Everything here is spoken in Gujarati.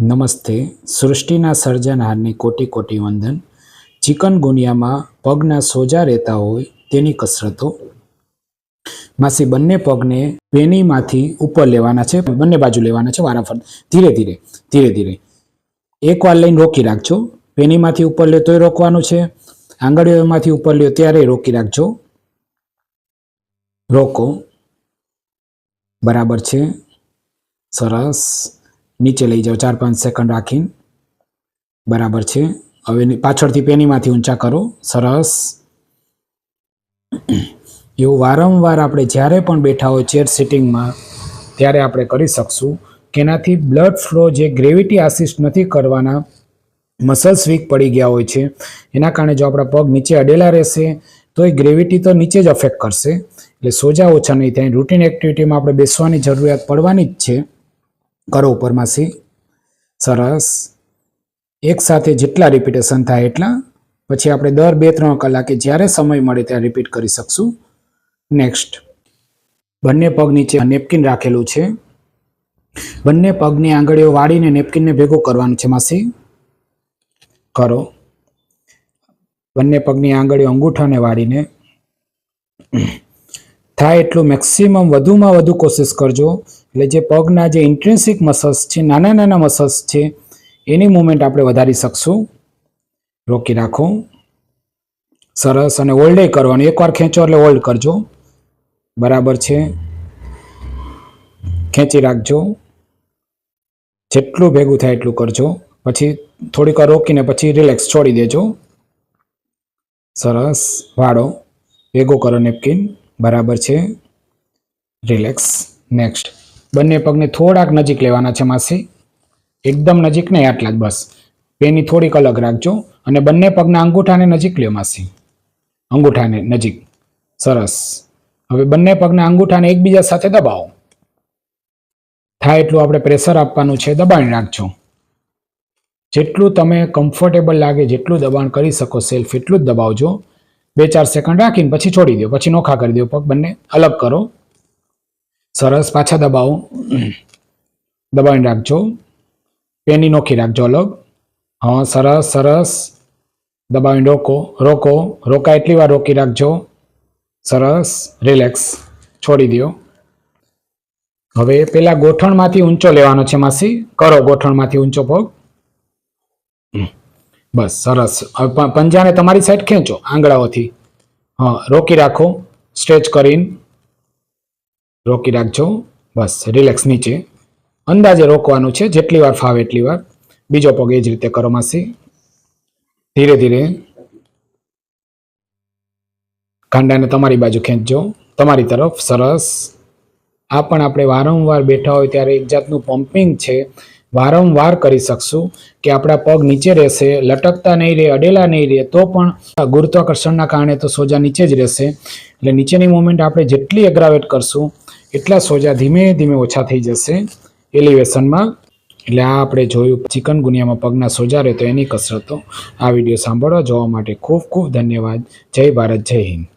નમસ્તે. સૃષ્ટિના સર્જનહારની કોટી કોટી વંદન. ચિકનગુનિયામાં પગના સોજા રહેતા હોય તેની કસરતો. માસી, બંને પગને પેનીમાંથી ઉપર લેવાના છે, બંને બાજુ લેવાના છે, વારાફર. ધીરે ધીરે ધીરે ધીરે. એક વાર લઈને રોકી રાખજો. પેનીમાંથી ઉપર લ્યો તોય રોકવાનું છે. આંગળીઓમાંથી ઉપર લ્યો ત્યારે રોકી રાખજો. રોકો. બરાબર છે. સરસ. નીચે લઈ જાઓ, ચાર પાંચ સેકન્ડ રાખીને. બરાબર છે. હવે પાછળથી પેનીમાંથી ઊંચા કરો. સરસ. એવું વારંવાર આપણે જ્યારે પણ બેઠા હોય ચેર સિટિંગમાં ત્યારે આપણે કરી શકશું કે એનાથી બ્લડ ફ્લો જે ગ્રેવિટી આસિસ્ટ નથી કરવાના મસલ્સ વીક પડી ગયા હોય છે. એના કારણે જો આપણા પગ નીચે અડેલા રહેશે, તો એ ગ્રેવિટી તો નીચે જ અફેક્ટ કરશે. એટલે સોજા ઓછા નહીં થાય. રૂટીન એક્ટિવિટીમાં આપણે બેસવાની જરૂરિયાત પડવાની જ છે. કરો ઉપરમાંથી. સરસ. એક સાથે જેટલા રિપીટેશન થાય એટલા. પછી આપણે દર બે ત્રણ કલાકે જ્યારે સમય મળે ત્યારે રિપીટ કરી શકશું. નેક્સ્ટ બંને પગ નીચે નેપકિન રાખેલું છે. બંને પગની આંગળીઓ વાળીને નેપકિનને ભેગું કરવાનું છે માસી. કરો. બંને પગની આંગળીઓ અંગૂઠાને વાળીને. થાય એટલું મેક્સિમમ વધુમાં વધુ કોશિશ કરજો. એટલે જે પગના જે ઇન્ટ્રેન્સિક મસલ્સ છે, નાના નાના મસલ્સ છે, એની મુવમેન્ટ આપણે વધારી શકશું. રોકી રાખો. સરસ અને ઓલ્ડે કરવાનું. એકવાર ખેંચો એટલે ઓલ્ડ કરજો. બરાબર છે? ખેંચી રાખજો. જેટલું ભેગું થાય એટલું કરજો. પછી થોડીક રોકીને પછી રિલેક્સ છોડી દેજો. સરસ. વાળો. ભેગો કરો નેપકિન બરાબર છે? રિલેક્સ નેક્સ્ટ બંને પગને થોડાક નજીક લેવાના છે માસી. એકદમ નજીક નહીં આટલા જ બસ. પેની થોડીક અલગ રાખજો અને બંને પગના અંગૂઠાને નજીક લ્યો માસી. અંગૂઠાને નજીક. સરસ. હવે બંને પગના અંગૂઠાને એકબીજા સાથે દબાવો. થાય એટલું આપણે પ્રેશર આપવાનું છે, દબાણ રાખજો. જેટલું તમે કમ્ફર્ટેબલ લાગે, જેટલું દબાણ કરી શકો સેલ્ફ, એટલું જ દબાવજો. બે ચાર સેકન્ડ રાખીને પછી છોડી દો, પછી નોખા કરી દો પગ બંને. અલગ કરો. સરસ, પાછા દબાવો. દબાવીને રાખજો. પેની નોખી રાખજો અલગ. હા, સરસ સરસ. દબાવીને રોકો રોકો. રોકા એટલી વાર રોકી રાખજો. સરસ, રિલેક્સ. છોડી દો હવે પેલા ગોઠણમાંથી ઊંચો લેવાનો છે માસી. કરો ગોઠણમાંથી ઊંચો પગ. બસ, સરસ. પંજાને તમારી સાઈડ ખેંચો આંગળાઓથી. હા, રોકી રાખો. સ્ટ્રેચ કરીને. રોકી રાખજો. બસ રિલેક્સ નીચે. અંદાજે રોકવાનું છે, જેટલી વાર ફાવે એટલી વાર. બીજો પગ એ જ રીતે કરો માસી. ધીરે ધીરે. કાંડાને તમારી બાજુ ખેંચજો. તમારી તરફ સરસ. આ પણ આપણે વારંવાર બેઠા હોય ત્યારે એક જાતનું પમ્પિંગ છે. વારંવાર કરી શકશું કે આપણા પગ નીચે રહેશે, લટકતા નહીં રહે, અડેલા નહીં રહે, તો પણ ગુરુત્વાકર્ષણના કારણે તો સોજા નીચે જ રહેશે. એટલે નીચેની મુવમેન્ટ આપણે જેટલી એગ્રાવેટ કરશું એટલા સોજા ધીમે ધીમે ઓછા થઈ જશે. એલિવેશનમાં એટલે આ આપણે જોયું ચિકન ગુનિયામાં પગના સોજા રહે તો એની કસરતો. આ વીડિયો સાંભળવા જોવા માટે ખૂબ ખૂબ ધન્યવાદ. જય ભારત, જય હિન્દ.